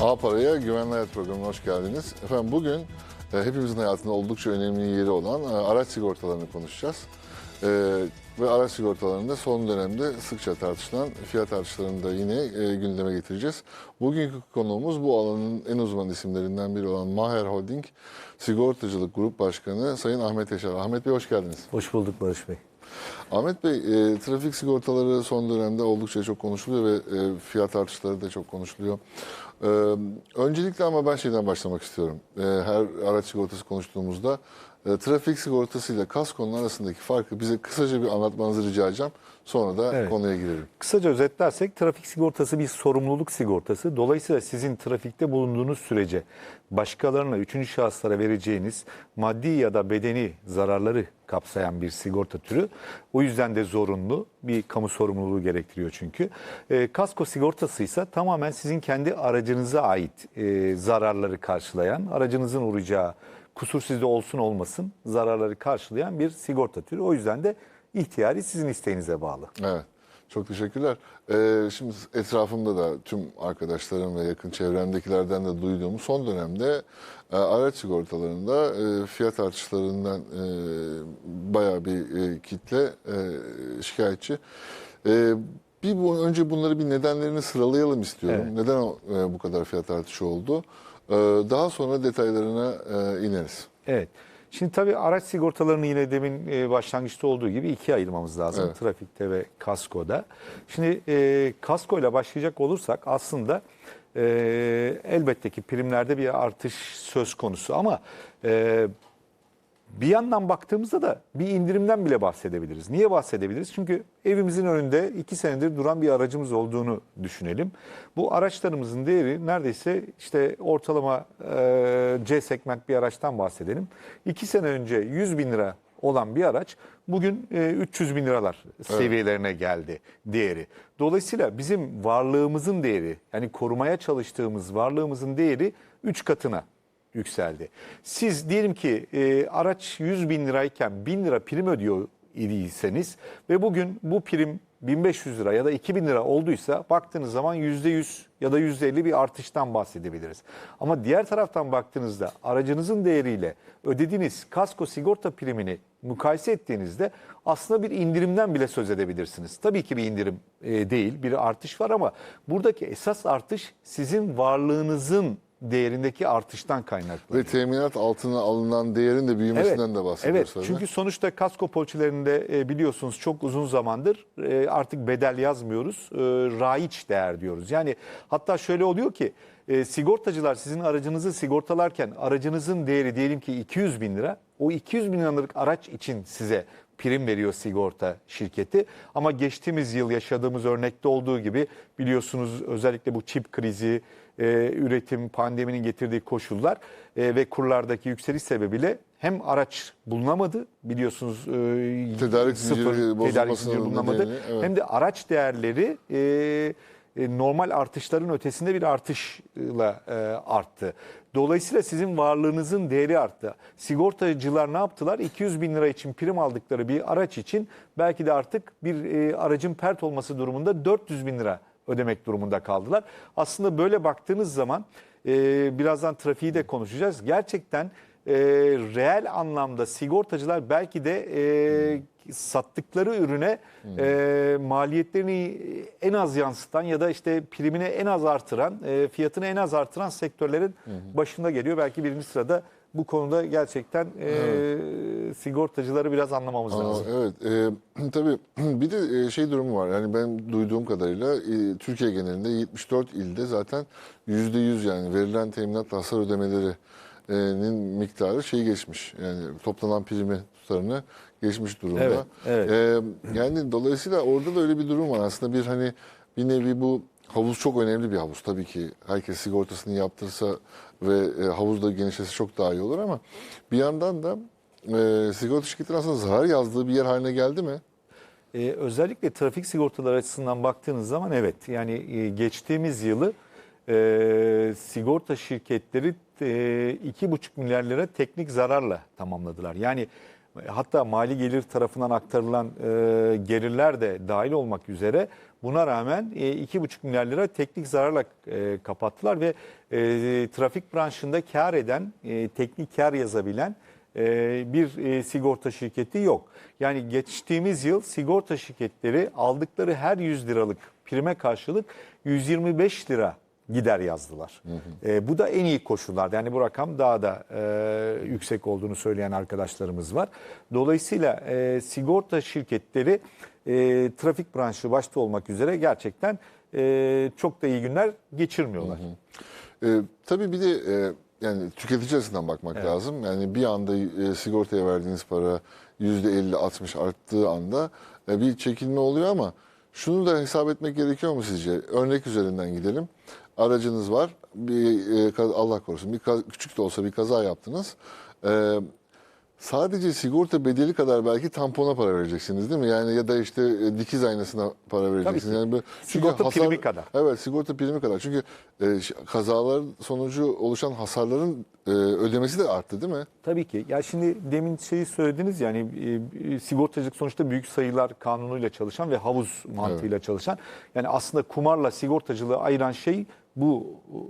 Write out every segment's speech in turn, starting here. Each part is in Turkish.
A Para'ya Güvenli Hayat Programı'na hoş geldiniz. Efendim bugün e, hepimizin hayatında oldukça önemli yeri olan e, araç sigortalarını konuşacağız. E, ve araç sigortalarında son dönemde sıkça tartışılan fiyat artışlarını da yine gündeme getireceğiz. Bugünkü konuğumuz bu alanın en uzman isimlerinden biri olan Maher Holding Sigortacılık Grup Başkanı Sayın Ahmet Yaşar. Ahmet Bey hoş geldiniz. Hoş bulduk Barış Bey. Ahmet Bey, e, trafik sigortaları son dönemde oldukça çok konuşuluyor ve e, fiyat artışları da çok konuşuluyor. E, öncelikle ama ben şeyden başlamak istiyorum. E, her araç sigortası konuştuğumuzda e, trafik sigortası ile kaskonun arasındaki farkı bize kısaca bir anlatmanızı rica edeceğim. Sonra da Evet. konuya girelim. Kısaca özetlersek trafik sigortası bir sorumluluk sigortası. Dolayısıyla sizin trafikte bulunduğunuz sürece başkalarına, üçüncü şahıslara vereceğiniz maddi ya da bedeni zararları kapsayan bir sigorta türü. O yüzden de zorunlu bir kamu sorumluluğu gerektiriyor çünkü. E, kasko sigortası ise tamamen sizin kendi aracınıza ait e, zararları karşılayan, aracınızın uğrayacağı kusur sizde olsun olmasın zararları karşılayan bir sigorta türü. O yüzden de ihtiyari sizin isteğinize bağlı. Evet. Çok teşekkürler. Ee, şimdi etrafımda da tüm arkadaşlarım ve yakın çevremdekilerden de duyduğum son dönemde e, araç sigortalarında e, fiyat artışlarından e, bayağı bir e, kitle e, şikayetçi. E, bir bu, önce bunları bir nedenlerini sıralayalım istiyorum. Evet. Neden o, e, bu kadar fiyat artışı oldu? E, daha sonra detaylarına e, ineriz. Evet. Şimdi tabii araç sigortalarını yine demin e, başlangıçta olduğu gibi ikiye ayırmamız lazım. Evet. Trafikte ve kaskoda. Şimdi e, kaskoyla başlayacak olursak aslında e, elbette ki primlerde bir artış söz konusu ama e, bir yandan baktığımızda da bir indirimden bile bahsedebiliriz. Niye bahsedebiliriz? Çünkü evimizin önünde iki senedir duran bir aracımız olduğunu düşünelim. Bu araçlarımızın değeri neredeyse işte ortalama e, C segment bir araçtan bahsedelim. İki sene önce 100 bin lira olan bir araç bugün e, 300 bin liralar seviyelerine geldi değeri. Dolayısıyla bizim varlığımızın değeri yani korumaya çalıştığımız varlığımızın değeri 3 katına yükseldi. Siz diyelim ki e, araç 100 bin lirayken 1000 lira prim ödüyor idiyseniz ve bugün bu prim 1500 lira ya da 2000 lira olduysa baktığınız zaman %100 ya da %50 bir artıştan bahsedebiliriz. Ama diğer taraftan baktığınızda aracınızın değeriyle ödediğiniz kasko sigorta primini mukayese ettiğinizde aslında bir indirimden bile söz edebilirsiniz. Tabii ki bir indirim e, değil, bir artış var ama buradaki esas artış sizin varlığınızın değerindeki artıştan kaynaklı. Ve teminat altına alınan değerin de büyümesinden de bahsediyoruz. Evet, çünkü sonuçta kasko poliçelerinde biliyorsunuz çok uzun zamandır e, artık bedel yazmıyoruz. E, raiç değer diyoruz. Yani hatta şöyle oluyor ki e, sigortacılar sizin aracınızı sigortalarken aracınızın değeri diyelim ki 200 bin lira. O 200 bin liralık araç için size prim veriyor sigorta şirketi. Ama geçtiğimiz yıl yaşadığımız örnekte olduğu gibi biliyorsunuz özellikle bu çip krizi, e, üretim, pandeminin getirdiği koşullar e, ve kurlardaki yükseliş sebebiyle hem araç bulunamadı biliyorsunuz e, Tedarik sıfır tedarik zinciri bulunamadı. nedeniyle, evet. Hem de araç değerleri e, e, normal artışların ötesinde bir artışla e, arttı. Dolayısıyla sizin varlığınızın değeri arttı. Sigortacılar ne yaptılar? 200 bin lira için prim aldıkları bir araç için belki de artık bir e, aracın pert olması durumunda 400 bin lira ödemek durumunda kaldılar. Aslında böyle baktığınız zaman e, birazdan trafiği de konuşacağız. Gerçekten e, reel anlamda sigortacılar belki de e, sattıkları ürüne e, maliyetlerini en az yansıtan ya da işte primini en az artıran, e, fiyatını en az artıran sektörlerin başında geliyor. Belki birinci sırada bu konuda gerçekten e, sigortacıları biraz anlamamız Aa, lazım. evet. E, tabii bir de e, şey durumu var. Yani ben duyduğum kadarıyla e, Türkiye genelinde 74 ilde zaten %100 yani verilen teminat hasar ödemelerinin miktarı şey geçmiş. Yani toplanan primi tutarını geçmiş durumda. Evet, evet. E, yani dolayısıyla orada da öyle bir durum var. Aslında bir hani bir nevi bu havuz çok önemli bir havuz. Tabii ki herkes sigortasını yaptırsa ve e, havuz da genişlese çok daha iyi olur ama bir yandan da e, sigorta şirketinin aslında zarar yazdığı bir yer haline geldi mi? Ee, özellikle trafik sigortaları açısından baktığınız zaman evet yani e, geçtiğimiz yılı e, sigorta şirketleri e, 2,5 milyar lira teknik zararla tamamladılar. Yani hatta mali gelir tarafından aktarılan e, gelirler de dahil olmak üzere buna rağmen e, 2,5 milyar lira teknik zararla e, kapattılar ve e, trafik branşında kar eden, e, teknik kar yazabilen e, bir e, sigorta şirketi yok. Yani geçtiğimiz yıl sigorta şirketleri aldıkları her 100 liralık prime karşılık 125 lira gider yazdılar. E, bu da en iyi koşullarda. Yani bu rakam daha da e, yüksek olduğunu söyleyen arkadaşlarımız var. Dolayısıyla e, sigorta şirketleri e, trafik branşı başta olmak üzere gerçekten e, çok da iyi günler geçirmiyorlar. Ee, tabii bir de e, yani tüketici açısından bakmak lazım. Yani bir anda e, sigortaya verdiğiniz para %50-60 arttığı anda e, bir çekilme oluyor ama şunu da hesap etmek gerekiyor mu sizce? Örnek üzerinden gidelim. Aracınız var. Bir e, Allah korusun bir küçük de olsa bir kaza yaptınız. E, Sadece sigorta bedeli kadar belki tampona para vereceksiniz değil mi? Yani ya da işte e, dikiz aynasına para vereceksiniz. Yani böyle- Sigorta primi kadar. Evet sigorta primi kadar. Çünkü e, kazalar sonucu oluşan hasarların e, ödemesi de arttı değil mi? Tabii ki. Ya şimdi demin şeyi söylediniz yani e, e, sigortacılık sonuçta büyük sayılar kanunuyla çalışan ve havuz mantığıyla çalışan. Yani aslında kumarla sigortacılığı ayıran şey bu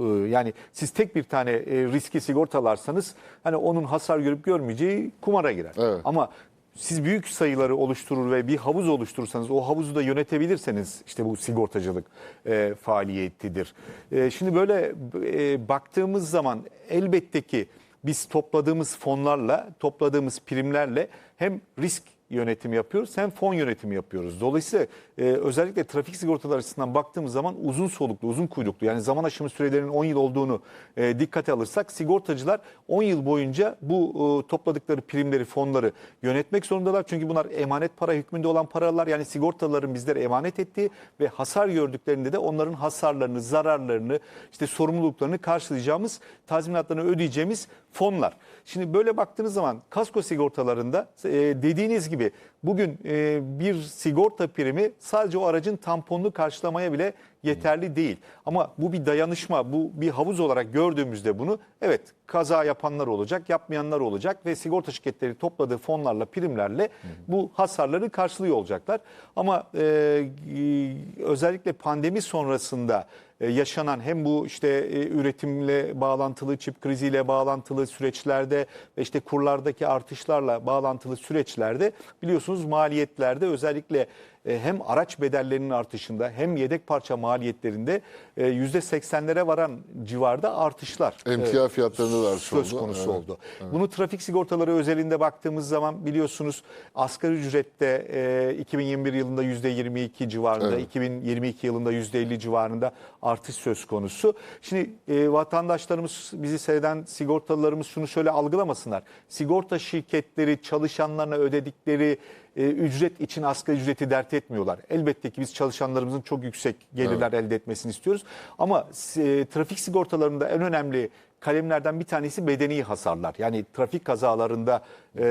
e, yani siz tek bir tane e, riski sigortalarsanız hani onun hasar görüp görmeyeceği kumara girer. Evet. Ama siz büyük sayıları oluşturur ve bir havuz oluşturursanız o havuzu da yönetebilirseniz işte bu sigortacılık e, faaliyetidir. E, şimdi böyle e, baktığımız zaman elbette ki biz topladığımız fonlarla, topladığımız primlerle hem risk yönetimi yapıyoruz hem fon yönetimi yapıyoruz. Dolayısıyla e, özellikle trafik sigortaları açısından baktığımız zaman uzun soluklu, uzun kuyruklu yani zaman aşımı sürelerinin 10 yıl olduğunu e, dikkate alırsak sigortacılar 10 yıl boyunca bu e, topladıkları primleri, fonları yönetmek zorundalar. Çünkü bunlar emanet para hükmünde olan paralar yani sigortaların bizlere emanet ettiği ve hasar gördüklerinde de onların hasarlarını, zararlarını, işte sorumluluklarını karşılayacağımız, tazminatlarını ödeyeceğimiz fonlar. Şimdi böyle baktığınız zaman kasko sigortalarında e, dediğiniz gibi bugün e, bir sigorta primi sadece o aracın tamponunu karşılamaya bile yeterli değil. Ama bu bir dayanışma, bu bir havuz olarak gördüğümüzde bunu evet kaza yapanlar olacak, yapmayanlar olacak ve sigorta şirketleri topladığı fonlarla, primlerle bu hasarları karşılıyor olacaklar. Ama e, e, özellikle pandemi sonrasında yaşanan hem bu işte e, üretimle bağlantılı, çip kriziyle bağlantılı süreçlerde ve işte kurlardaki artışlarla bağlantılı süreçlerde biliyorsunuz maliyetlerde özellikle e, hem araç bedellerinin artışında hem yedek parça maliyetlerinde e, %80'lere varan civarda artışlar Emtia e, fiyatlarında da artış söz konusu Evet. oldu. Bunu trafik sigortaları özelinde baktığımız zaman biliyorsunuz asgari ücrette e, 2021 yılında %22 civarında, Evet. 2022 yılında %50 civarında artış söz konusu. Şimdi e, vatandaşlarımız, bizi seyreden sigortalılarımız şunu şöyle algılamasınlar. Sigorta şirketleri çalışanlarına ödedikleri e, ücret için asgari ücreti dert etmiyorlar. Elbette ki biz çalışanlarımızın çok yüksek gelirler elde etmesini istiyoruz. Ama e, trafik sigortalarında en önemli kalemlerden bir tanesi bedeni hasarlar. Yani trafik kazalarında e,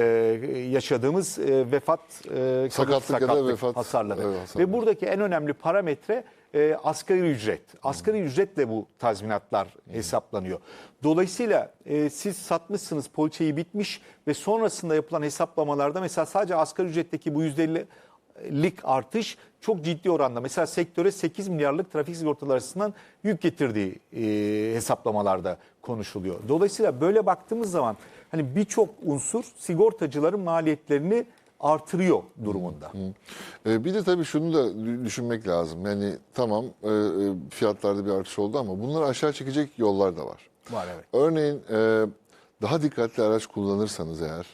yaşadığımız e, vefat, e, Sakatlık ya da vefat, hasarları. evet, hasarlar. Ve buradaki en önemli parametre e, asgari ücret. Asgari ücretle bu tazminatlar hesaplanıyor. Dolayısıyla e, siz satmışsınız poliçeyi bitmiş ve sonrasında yapılan hesaplamalarda mesela sadece asgari ücretteki bu %50'lik artış çok ciddi oranda. Mesela sektöre 8 milyarlık trafik sigortaları açısından yük getirdiği e, hesaplamalarda konuşuluyor. Dolayısıyla böyle baktığımız zaman hani birçok unsur sigortacıların maliyetlerini artırıyor durumunda. E, bir de tabii şunu da dü- düşünmek lazım. Yani tamam e, e, fiyatlarda bir artış oldu ama bunları aşağı çekecek yollar da var. Var evet. Örneğin e, daha dikkatli araç kullanırsanız eğer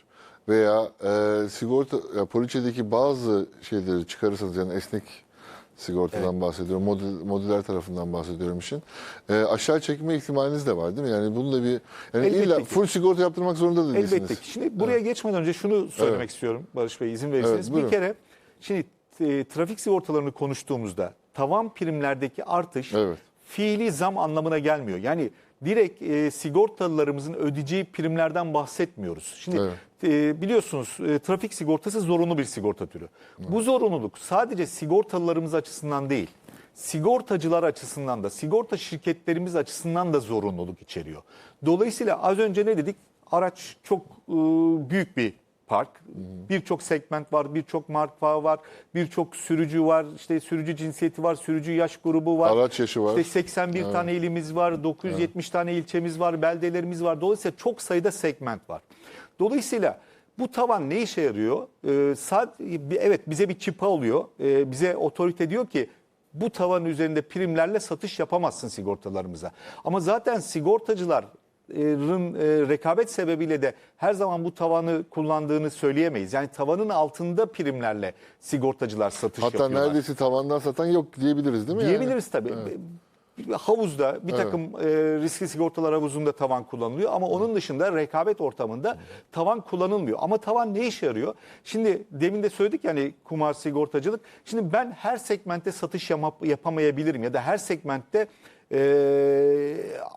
veya e, sigorta ya, poliçedeki bazı şeyleri çıkarırsanız yani esnek sigortadan bahsediyorum. Modül, modüler tarafından bahsediyorum işin. E, aşağı çekme ihtimaliniz de var değil mi? Yani bunu da bir yani Elbette illa ki. full sigorta yaptırmak zorunda da değilsiniz. Elbette ki. Şimdi buraya geçmeden önce şunu söylemek Evet. istiyorum Barış Bey izin verirseniz. Evet, bir kere şimdi e, trafik sigortalarını konuştuğumuzda tavan primlerdeki artış Evet. fiili zam anlamına gelmiyor. Yani direkt e, sigortalılarımızın ödeyeceği primlerden bahsetmiyoruz. Şimdi Evet. e, biliyorsunuz e, trafik sigortası zorunlu bir sigorta türü. Bu zorunluluk sadece sigortalılarımız açısından değil, sigortacılar açısından da, sigorta şirketlerimiz açısından da zorunluluk içeriyor. Dolayısıyla az önce ne dedik? Araç çok e, büyük bir park. Birçok segment var, birçok marka var, birçok sürücü var, işte sürücü cinsiyeti var, sürücü yaş grubu var. Araç yaşı var. İşte 81 tane ilimiz var, 970 tane ilçemiz var, beldelerimiz var. Dolayısıyla çok sayıda segment var. Dolayısıyla bu tavan ne işe yarıyor? Ee, sad- evet bize bir çıpa oluyor. Ee, bize otorite diyor ki bu tavanın üzerinde primlerle satış yapamazsın sigortalarımıza. Ama zaten sigortacıların e, rekabet sebebiyle de her zaman bu tavanı kullandığını söyleyemeyiz. Yani tavanın altında primlerle sigortacılar satış Hatta yapıyorlar. neredeyse tavandan satan yok diyebiliriz değil mi? yani? Diyebiliriz tabii. Havuzda bir takım e, riskli sigortalar havuzunda tavan kullanılıyor ama onun dışında rekabet ortamında tavan kullanılmıyor. Ama tavan ne işe yarıyor? Şimdi demin de söyledik yani kumar sigortacılık. Şimdi ben her segmentte satış yap- yapamayabilirim ya da her segmentte e,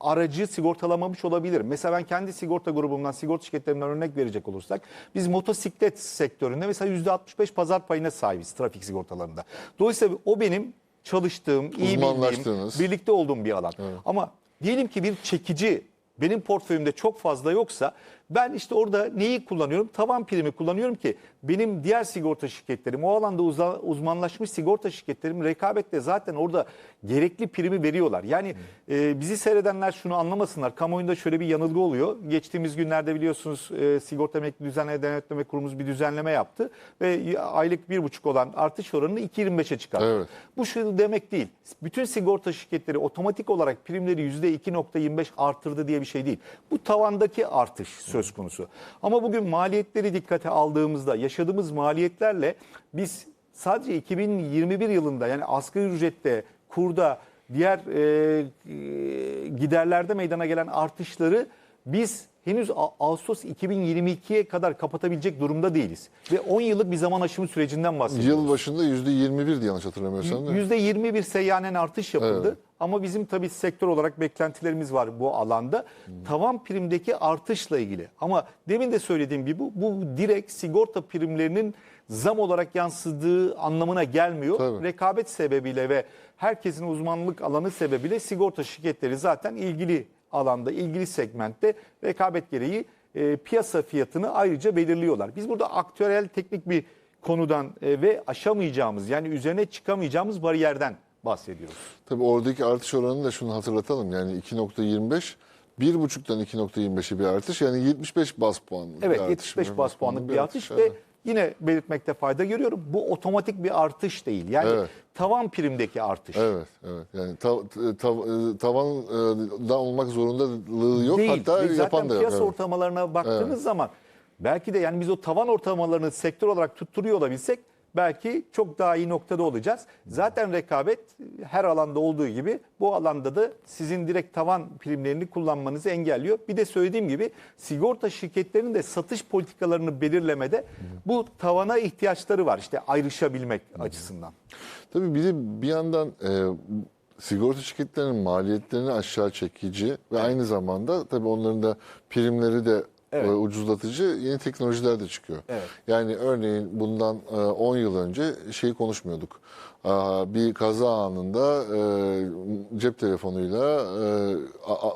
aracı sigortalamamış olabilirim. Mesela ben kendi sigorta grubumdan, sigorta şirketlerimden örnek verecek olursak biz motosiklet sektöründe mesela %65 pazar payına sahibiz trafik sigortalarında. Dolayısıyla o benim çalıştığım, iyi bildiğim, birlikte olduğum bir alan. Ama diyelim ki bir çekici benim portföyümde çok fazla yoksa ben işte orada neyi kullanıyorum? Tavan primi kullanıyorum ki benim diğer sigorta şirketlerim, o alanda uza- uzmanlaşmış sigorta şirketlerim rekabette zaten orada gerekli primi veriyorlar. Yani e, bizi seyredenler şunu anlamasınlar. Kamuoyunda şöyle bir yanılgı oluyor. Geçtiğimiz günlerde biliyorsunuz e, Sigorta Emekli Düzenleme Denetleme Kurumumuz bir düzenleme yaptı ve aylık bir buçuk olan artış oranını 2.25'e çıkarttı. Evet. Bu şu demek değil. Bütün sigorta şirketleri otomatik olarak primleri %2.25 arttırdı diye bir şey değil. Bu tavandaki artış söz konusu. Ama bugün maliyetleri dikkate aldığımızda yaşadığımız maliyetlerle biz sadece 2021 yılında yani asgari ücrette, kurda, diğer e, e, giderlerde meydana gelen artışları biz henüz A- Ağustos 2022'ye kadar kapatabilecek durumda değiliz. Ve 10 yıllık bir zaman aşımı sürecinden bahsediyoruz. Yıl başında %21'di yanlış hatırlamıyorsam değil mi? %20 bir seyyanen artış yapıldı. Evet. Ama bizim tabii sektör olarak beklentilerimiz var bu alanda. Tavan primdeki artışla ilgili. Ama demin de söylediğim gibi bu, bu direkt sigorta primlerinin zam olarak yansıdığı anlamına gelmiyor. Tabii. Rekabet sebebiyle ve herkesin uzmanlık alanı sebebiyle sigorta şirketleri zaten ilgili alanda, ilgili segmentte rekabet gereği e, piyasa fiyatını ayrıca belirliyorlar. Biz burada aktüel teknik bir konudan e, ve aşamayacağımız yani üzerine çıkamayacağımız bariyerden bahsediyoruz. Tabii oradaki artış oranını da şunu hatırlatalım. Yani 2.25 1.5'tan 2.25'e bir artış. Yani 75 bas puanlık Evet bir artış. 75 bas puanlık bir artış ve evet. Yine belirtmekte fayda görüyorum. Bu otomatik bir artış değil. Yani Evet. tavan primdeki artış. Evet, evet. Yani tav, tav, tavandan olmak zorundalığı yok. değil. Hatta zaten yapan da yok. piyasa evet. ortalamalarına baktığınız zaman belki de yani biz o tavan ortalamalarını sektör olarak tutturuyor olabilsek belki çok daha iyi noktada olacağız. Zaten rekabet her alanda olduğu gibi bu alanda da sizin direkt tavan primlerini kullanmanızı engelliyor. Bir de söylediğim gibi sigorta şirketlerinin de satış politikalarını belirlemede bu tavana ihtiyaçları var. İşte ayrışabilmek açısından. Tabii bir de bir yandan e, sigorta şirketlerinin maliyetlerini aşağı çekici ve aynı zamanda tabii onların da primleri de Evet. e, ucuzlatıcı yeni teknolojiler de çıkıyor. Evet. Yani örneğin bundan e, 10 yıl önce şeyi konuşmuyorduk. Bir kaza anında e, cep telefonuyla e,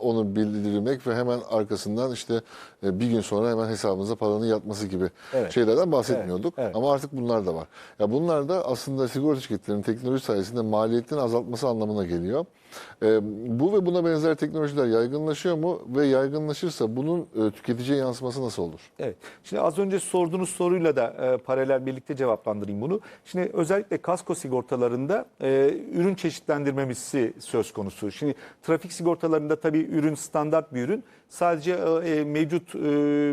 onu bildirmek ve hemen arkasından işte e, bir gün sonra hemen hesabınıza paranın yatması gibi Evet. şeylerden bahsetmiyorduk. Evet, evet. Ama artık bunlar da var. Ya bunlar da aslında sigorta şirketlerinin teknoloji sayesinde maliyetlerin azaltması anlamına geliyor. Ee, bu ve buna benzer teknolojiler yaygınlaşıyor mu ve yaygınlaşırsa bunun e, tüketiciye yansıması nasıl olur? Evet. Şimdi az önce sorduğunuz soruyla da e, paralel birlikte cevaplandırayım bunu. Şimdi özellikle kasko sigortalarında e, ürün çeşitlendirmemesi söz konusu. Şimdi trafik sigortalarında tabii ürün standart bir ürün. Sadece e, mevcut e,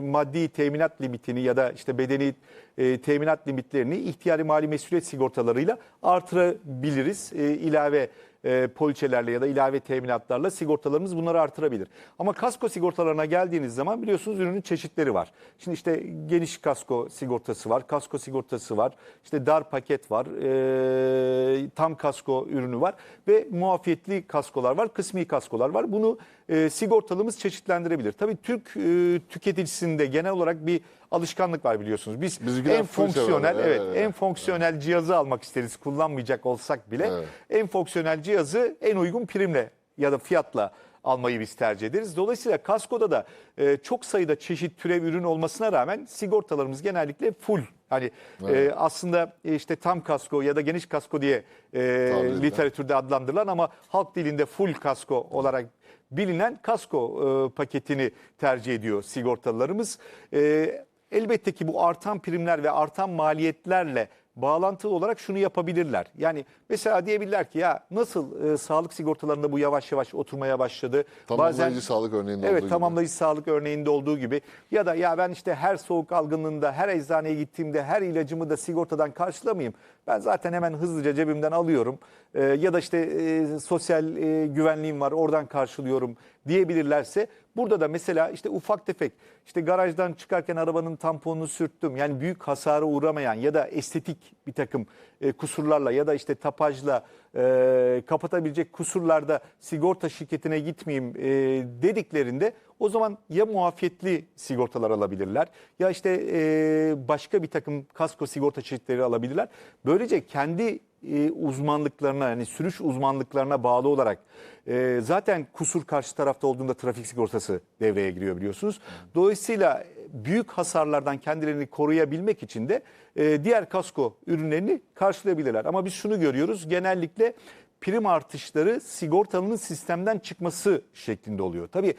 maddi teminat limitini ya da işte bedeni e, teminat limitlerini ihtiyari mali mesuliyet sigortalarıyla artırabiliriz. E, ilave e, poliçelerle ya da ilave teminatlarla sigortalarımız bunları artırabilir. Ama kasko sigortalarına geldiğiniz zaman biliyorsunuz ürünün çeşitleri var. Şimdi işte geniş kasko sigortası var, kasko sigortası var, işte dar paket var, e, tam kasko ürünü var ve muafiyetli kaskolar var, kısmi kaskolar var. Bunu e, sigortalımız çeşitlendirebilir. Tabii Türk e, tüketicisinde genel olarak bir alışkanlık var biliyorsunuz. Biz Bizimkiler en full sever, fonksiyonel, evet, evet, evet. en fonksiyonel cihazı almak isteriz kullanmayacak olsak bile. Evet. En fonksiyonel cihazı en uygun primle ya da fiyatla almayı biz tercih ederiz. Dolayısıyla kaskoda da e, çok sayıda çeşit türev ürün olmasına rağmen sigortalarımız genellikle full. Hani e, aslında e, işte tam kasko ya da geniş kasko diye e, literatürde adlandırılan ama halk dilinde full kasko olarak bilinen kasko e, paketini tercih ediyor sigortalılarımız. E, elbette ki bu artan primler ve artan maliyetlerle bağlantılı olarak şunu yapabilirler. Yani mesela diyebilirler ki ya nasıl e, sağlık sigortalarında bu yavaş yavaş oturmaya başladı. Tamamlayıcı sağlık örneğinde olduğu Evet tamamlayıcı sağlık örneğinde olduğu gibi ya da ya ben işte her soğuk algınlığında her eczaneye gittiğimde her ilacımı da sigortadan karşılamayayım. Ben zaten hemen hızlıca cebimden alıyorum Ee, ya da işte e, sosyal e, güvenliğim var oradan karşılıyorum diyebilirlerse burada da mesela işte ufak tefek işte garajdan çıkarken arabanın tamponunu sürttüm. Yani büyük hasara uğramayan ya da estetik bir takım e, kusurlarla ya da işte tapajla e, kapatabilecek kusurlarda sigorta şirketine gitmeyeyim e, dediklerinde o zaman ya muafiyetli sigortalar alabilirler ya işte e, başka bir takım kasko sigorta çeşitleri alabilirler. Böylece kendi e, uzmanlıklarına yani sürüş uzmanlıklarına bağlı olarak e, zaten kusur karşı tarafta olduğunda trafik sigortası devreye giriyor biliyorsunuz. Dolayısıyla büyük hasarlardan kendilerini koruyabilmek için de e, diğer kasko ürünlerini karşılayabilirler. Ama biz şunu görüyoruz genellikle prim artışları sigortalının sistemden çıkması şeklinde oluyor. Tabii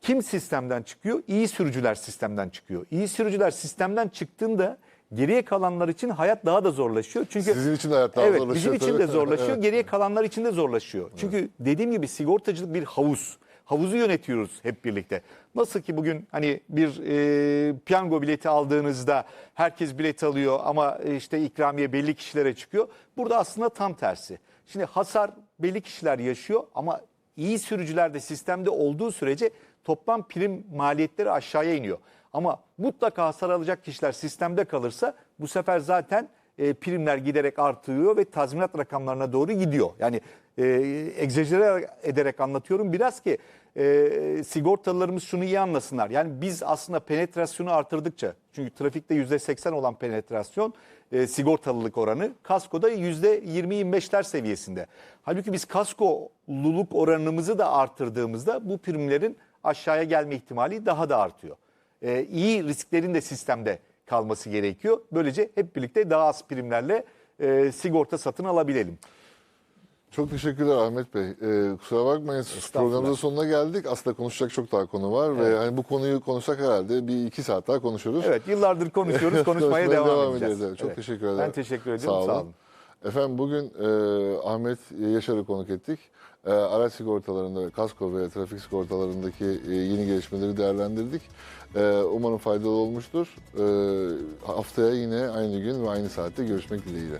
kim sistemden çıkıyor? İyi sürücüler sistemden çıkıyor. İyi sürücüler sistemden çıktığında geriye kalanlar için hayat daha da zorlaşıyor. Çünkü Sizin için de hayat daha evet, zorlaşıyor Bizim için tabii. de zorlaşıyor. Evet. Geriye kalanlar için de zorlaşıyor. Çünkü dediğim gibi sigortacılık bir havuz. Havuzu yönetiyoruz hep birlikte. Nasıl ki bugün hani bir e, piyango bileti aldığınızda herkes bilet alıyor ama e, işte ikramiye belli kişilere çıkıyor. Burada aslında tam tersi. Şimdi hasar belli kişiler yaşıyor ama iyi sürücüler de sistemde olduğu sürece toplam prim maliyetleri aşağıya iniyor. Ama mutlaka hasar alacak kişiler sistemde kalırsa bu sefer zaten e, primler giderek artıyor ve tazminat rakamlarına doğru gidiyor. Yani e, egzajere ederek anlatıyorum biraz ki e, sigortalılarımız şunu iyi anlasınlar. Yani biz aslında penetrasyonu artırdıkça çünkü trafikte %80 olan penetrasyon e, sigortalılık oranı kaskoda %20-25'ler seviyesinde. Halbuki biz kaskoluluk oranımızı da artırdığımızda bu primlerin aşağıya gelme ihtimali daha da artıyor. E, iyi risklerin de sistemde kalması gerekiyor. Böylece hep birlikte daha az primlerle e, sigorta satın alabilelim. Çok teşekkürler Ahmet Bey. Ee, kusura bakmayın programımızın sonuna geldik. Aslında konuşacak çok daha konu var ve hani bu konuyu konuşsak herhalde bir iki saat daha konuşuruz. Evet yıllardır konuşuyoruz, konuşmaya devam, edeceğiz. evet. Çok Evet. teşekkür ederim. Ben teşekkür ediyorum, sağ olun. Efendim bugün e, Ahmet Yaşar'ı konuk ettik. E, araç sigortalarında, kasko ve trafik sigortalarındaki e, yeni gelişmeleri değerlendirdik. E, umarım faydalı olmuştur. E, haftaya yine aynı gün ve aynı saatte görüşmek dileğiyle.